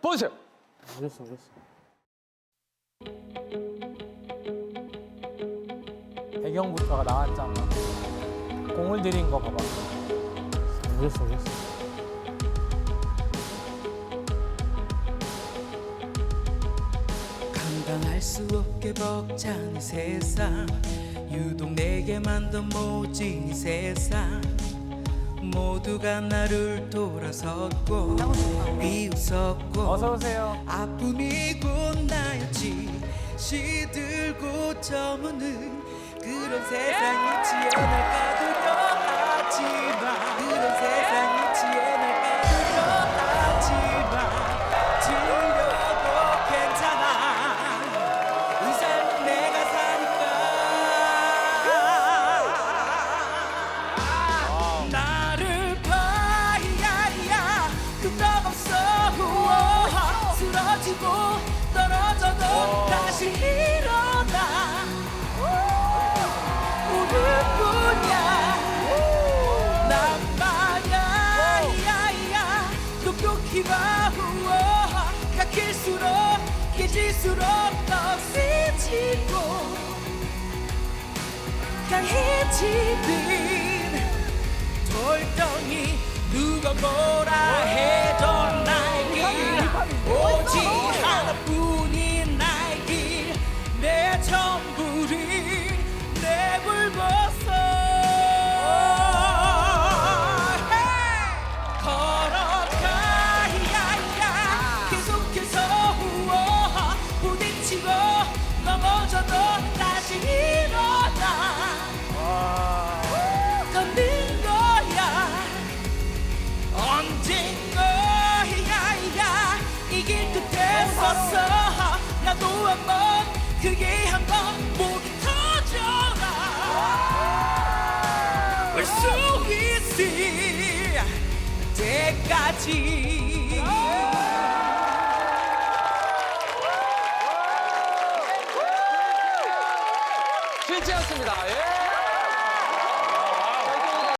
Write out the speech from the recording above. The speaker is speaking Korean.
보세요. 오셨어 오셨어. 배경부터가 나왔잖아. 공을 들인 거 봐봐. 오셨어 오셨어. 감당할 수 없게 벅찬 이 세상 유독 내게만 더 모진 이 세상 모두가 나를 돌아섰고 비웃었고 어서 오세요. 아픔이고 나였지. 시들고 저무는 그런 세상이 지어날까 없어. 우와. 쓰러지고 떨어져도 다시 일어나. 우리뿐이야. 난 말야. 야야. 똑똑히 봐. 우와. 깎일수록 깨질수록 더 세지고. 강해지는 돌덩이 누가 뭐라 해 섰어 나도 한번 크게 한 번 목이 터져라 올수 있을 때까지 쉽지 않습니다. 예.